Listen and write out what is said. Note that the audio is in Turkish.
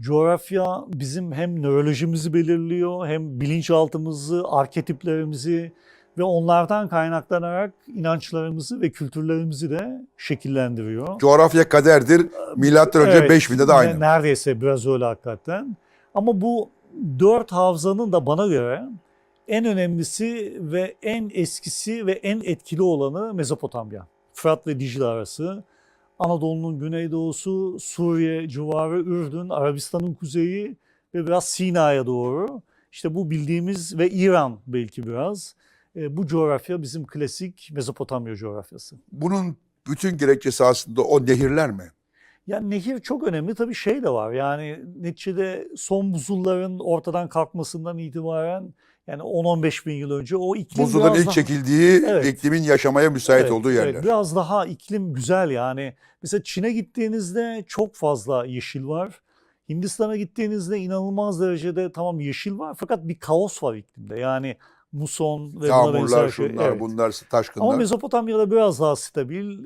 Coğrafya bizim hem nörolojimizi belirliyor hem bilinçaltımızı, arketiplerimizi ve onlardan kaynaklanarak inançlarımızı ve kültürlerimizi de şekillendiriyor. Coğrafya kaderdir. Milattan önce Evet, 5000'de de aynı. ne- Neredeyse biraz öyle hakikaten. Ama bu dört havzanın da bana göre en önemlisi ve en eskisi ve en etkili olanı Mezopotamya. Fırat ve Dicle arası. Anadolu'nun güneydoğusu, Suriye civarı, Ürdün, Arabistan'ın kuzeyi ve biraz Sina'ya doğru. İşte bu bildiğimiz ve İran belki biraz. E, bu coğrafya bizim klasik Mezopotamya coğrafyası. Bunun bütün gerekçesi aslında o nehirler mi? Yani nehir çok önemli. Tabii şey de var. Yani neticede son buzulların ortadan kalkmasından itibaren yani 10-15 bin yıl önce o iklim Buzulların biraz ilk daha- çekildiği Evet. iklimin yaşamaya müsait Evet, olduğu evet. yerler. biraz daha iklim güzel yani. Mesela Çin'e gittiğinizde çok fazla yeşil var. Hindistan'a gittiğinizde inanılmaz derecede tamam yeşil var fakat bir kaos var iklimde. Yani muson ve buna benzer Yağmurlar, şey. şunlar, Evet. bunlar, Ama taşkınlar. Mezopotamya'da biraz daha stabil.